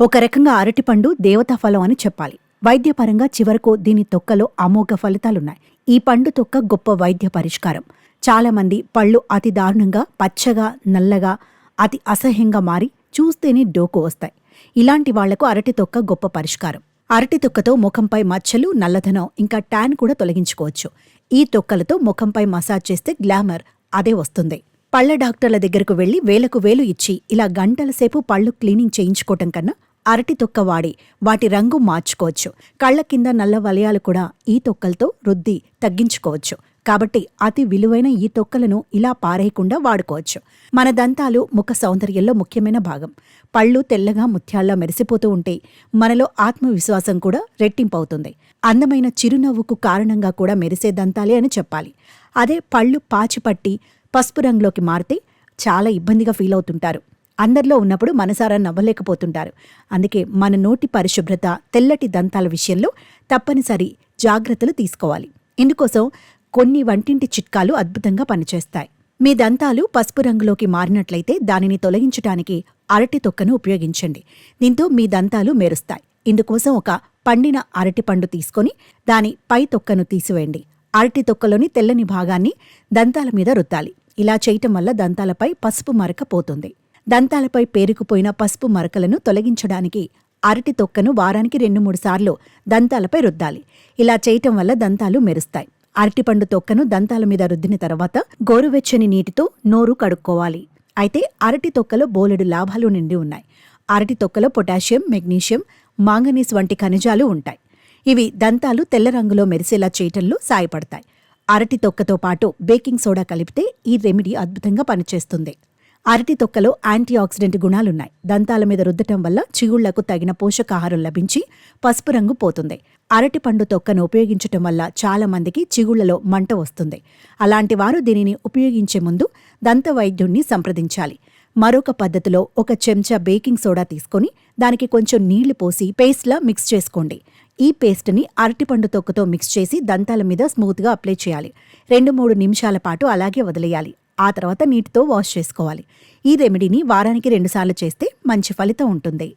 ఒక రకంగా అరటిపండు దేవతా ఫలం అని చెప్పాలి. వైద్యపరంగా చివరకు దీని తొక్కలో అమోఘ ఫలితాలున్నాయి. ఈ పండు తొక్క గొప్ప వైద్య పరిష్కారం. చాలామంది పళ్ళు అతి దారుణంగా పచ్చగా నల్లగా అతి అసహ్యంగా మారి చూస్తేనే డోకు వస్తాయి. ఇలాంటి వాళ్ళకు అరటి తొక్క గొప్ప పరిష్కారం. అరటి తొక్కతో ముఖంపై మచ్చలు నల్లధనం ఇంకా ట్యాన్ కూడా తొలగించుకోవచ్చు. ఈ తొక్కలతో ముఖంపై మసాజ్ చేస్తే గ్లామర్ అదే వస్తుంది. పళ్ళ డాక్టర్ల దగ్గరకు వెళ్ళి వేలకు వేలు ఇచ్చి ఇలా గంటల సేపు పళ్ళు క్లీనింగ్ చేయించుకోవటం కన్నా అరటి తొక్క వాడి వాటి రంగు మార్చుకోవచ్చు. కళ్ళ కింద నల్ల వలయాలు కూడా ఈ తొక్కలతో రుద్ది తగ్గించుకోవచ్చు. కాబట్టి అతి విలువైన ఈ తొక్కలను ఇలా పారేయకుండా వాడుకోవచ్చు. మన దంతాలు ముఖ సౌందర్యంలో ముఖ్యమైన భాగం. పళ్ళు తెల్లగా ముత్యాల్లా మెరిసిపోతూ ఉంటే మనలో ఆత్మవిశ్వాసం కూడా రెట్టింపవుతుంది. అందమైన చిరునవ్వుకు కారణంగా కూడా మెరిసే దంతాలే అని చెప్పాలి. అదే పళ్ళు పాచిపట్టి పసుపు రంగులోకి మారితే చాలా ఇబ్బందిగా ఫీల్ అవుతుంటారు. అందరిలో ఉన్నప్పుడు మనసారా నవ్వలేకపోతుంటారు. అందుకే మన నోటి పరిశుభ్రత తెల్లటి దంతాల విషయంలో తప్పనిసరి జాగ్రత్తలు తీసుకోవాలి. ఇందుకోసం కొన్ని వంటింటి చిట్కాలు అద్భుతంగా పనిచేస్తాయి. మీ దంతాలు పసుపు రంగులోకి మారినట్లయితే దానిని తొలగించడానికి అరటి తొక్కను ఉపయోగించండి. దీంతో మీ దంతాలు మెరుస్తాయి. ఇందుకోసం ఒక పండిన అరటి పండు తీసుకొని దాని పై తొక్కను తీసివేయండి. అరటి తొక్కలోని తెల్లని భాగాన్ని దంతాల మీద రుద్దాలి. ఇలా చేయటం వల్ల దంతాలపై పసుపు మరక పోతుంది. దంతాలపై పేరుకుపోయిన పసుపు మరకలను తొలగించడానికి అరటి తొక్కను వారానికి రెండు మూడు సార్లు దంతాలపై రుద్దాలి. ఇలా చేయటం వల్ల దంతాలు మెరుస్తాయి. అరటిపండు తొక్కను దంతాల మీద రుద్దిన తర్వాత గోరువెచ్చని నీటితో నోరు కడుక్కోవాలి. అయితే అరటి తొక్కలో బోలెడు లాభాలు నిండి ఉన్నాయి. అరటి తొక్కలో పొటాషియం మెగ్నీషియం మాంగనీస్ వంటి ఖనిజాలు ఉంటాయి. ఇవి దంతాలు తెల్ల రంగులో మెరిసేలా చేయటంలో సాయపడతాయి. అరటి తొక్కతో పాటు బేకింగ్ సోడా కలిపితే ఈ రెమెడీ అద్భుతంగా పనిచేస్తుంది. అరటి తొక్కలో యాంటీ ఆక్సిడెంట్ గుణాలున్నాయి. దంతాల మీద రుద్దటం వల్ల చిగుళ్ళకు తగిన పోషకాహారం లభించి పసుపు రంగు పోతుంది. అరటి పండు తొక్కను ఉపయోగించటం వల్ల చాలా మందికి చిగుళ్ళలో మంట వస్తుంది. అలాంటి వారు దీనిని ఉపయోగించే ముందు దంత వైద్యుణ్ణి సంప్రదించాలి. మరొక పద్ధతిలో ఒక చెంచా బేకింగ్ సోడా తీసుకొని దానికి కొంచెం నీళ్ళు పోసి పేస్ట్లా మిక్స్ చేసుకోండి. ఈ పేస్ట్ని అరటిపండు తొక్కతో మిక్స్ చేసి దంతాల మీద స్మూత్గా అప్లై చేయాలి. రెండు మూడు నిమిషాల పాటు అలాగే వదిలేయాలి. ఆ తర్వాత నీటితో వాష్ చేసుకోవాలి. ఈ రెమెడీని వారానికి రెండుసార్లు చేస్తే మంచి ఫలితం ఉంటుంది.